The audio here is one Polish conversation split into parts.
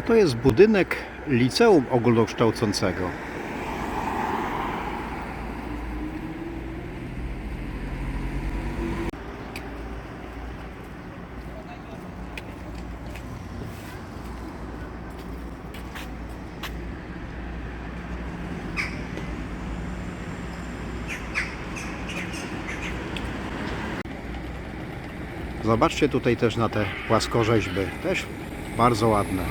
A to jest budynek liceum ogólnokształcącego. Zobaczcie tutaj też na te płaskorzeźby. Też bardzo ładne.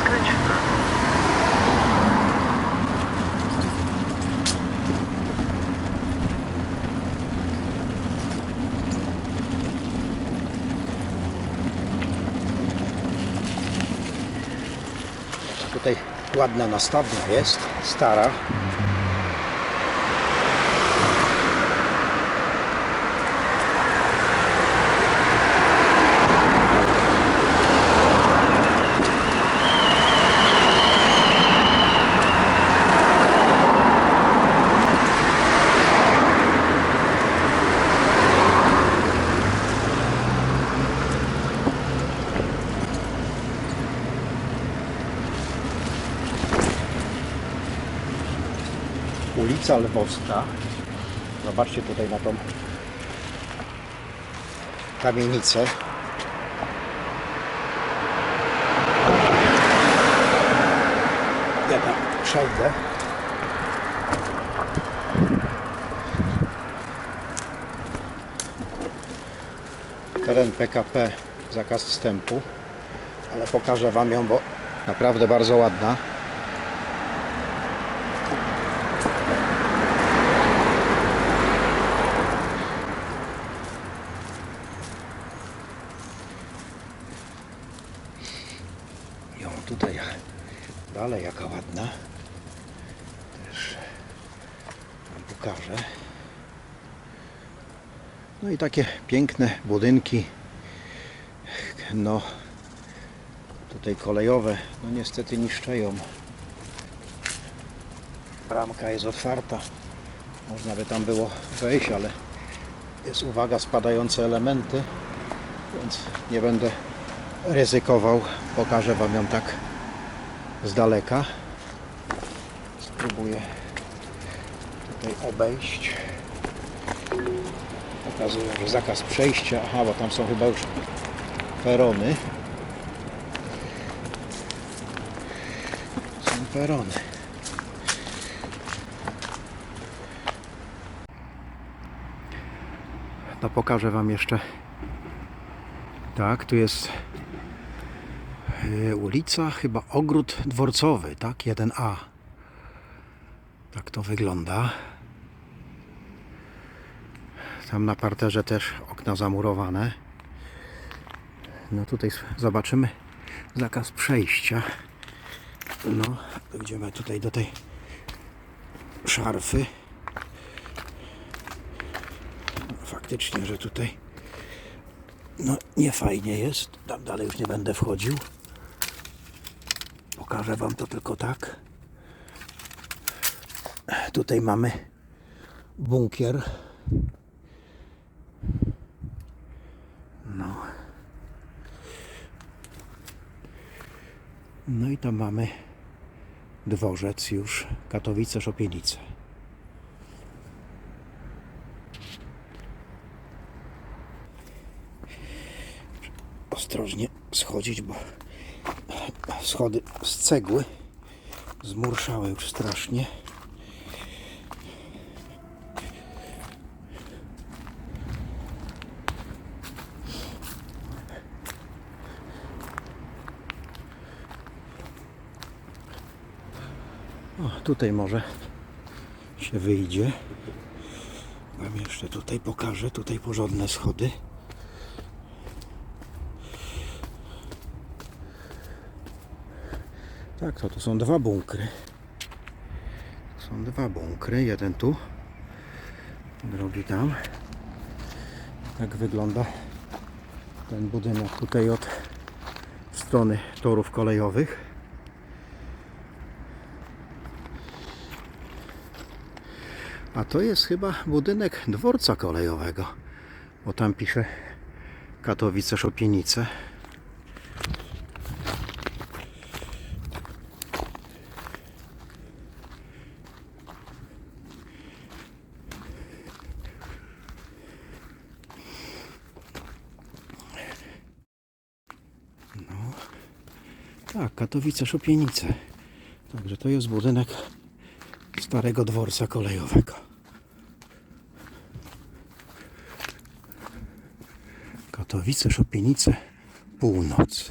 Skręć w prawo. Tutaj ładna nastawna jest, stara. Ulica Lwowska. Zobaczcie tutaj na tą kamienicę. Ja tam przejdę. Teren PKP, zakaz wstępu, ale pokażę Wam ją, bo naprawdę bardzo ładna. Ją tutaj dalej jaka ładna. Też wam pokażę. No i takie piękne budynki. No tutaj kolejowe no niestety niszczeją. Bramka jest otwarta. Można by tam było wejść ale jest uwaga spadające elementy więc nie będę ryzykował. Pokażę Wam ją tak z daleka. Spróbuję tutaj obejść. Pokazuję, że zakaz przejścia. Aha, bo tam są chyba już perony. Są perony. To pokażę Wam jeszcze. Tak, tu jest ulica, chyba ogród dworcowy, tak? 1A. Tak to wygląda. Tam na parterze też okna zamurowane. No tutaj zobaczymy zakaz przejścia. No, idziemy tutaj do tej szarfy. Faktycznie, że tutaj no nie fajnie jest. Tam dalej już nie będę wchodził. Pokażę Wam to tylko tak. Tutaj mamy bunkier. No. No i tam mamy dworzec już Katowice Szopienice. ostrożnie schodzić, bo schody z cegły zmurszały już strasznie. O, tutaj może się wyjdzie. Wam jeszcze tutaj pokażę, tutaj porządne schody. Tak, to tu są dwa bunkry. Są dwa bunkry, jeden tu, drugi tam. Tak wygląda ten budynek tutaj od strony torów kolejowych. A to jest chyba budynek dworca kolejowego, bo tam pisze Katowice Szopienice. Tak, Katowice Szopienice. Także to jest budynek starego dworca kolejowego. Katowice Szopienice Północ.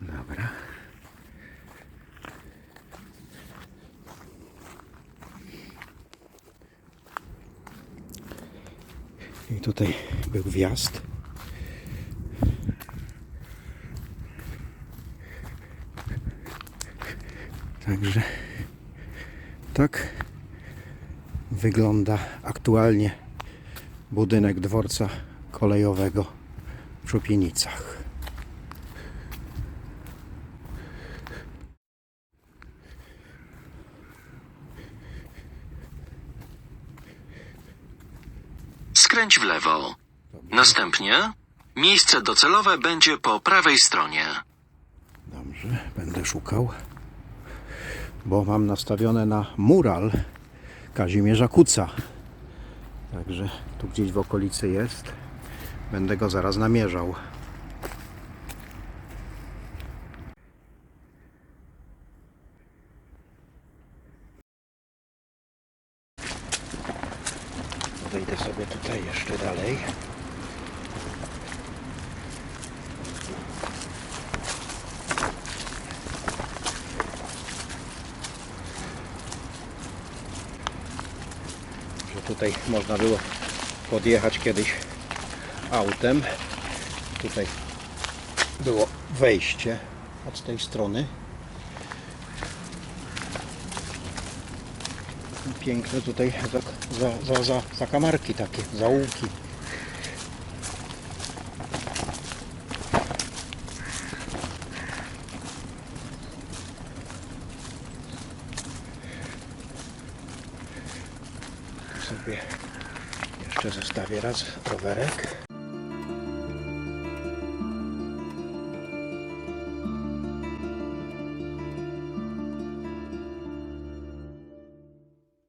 Dobra. I tutaj był wjazd. Także tak wygląda aktualnie budynek dworca kolejowego w Szupienicach. Skręć w lewo. Następnie miejsce docelowe będzie po prawej stronie. Dobrze, będę szukał, bo mam nastawione na mural Kazimierza Kuca. Także tu gdzieś w okolicy jest. Będę go zaraz namierzał. Sobie tutaj jeszcze dalej. że tutaj można było podjechać kiedyś autem. Tutaj było wejście od tej strony. Piękne tutaj za, za, za, za, zakamarki takie, zaułki. Tu sobie jeszcze zostawię raz rowerek.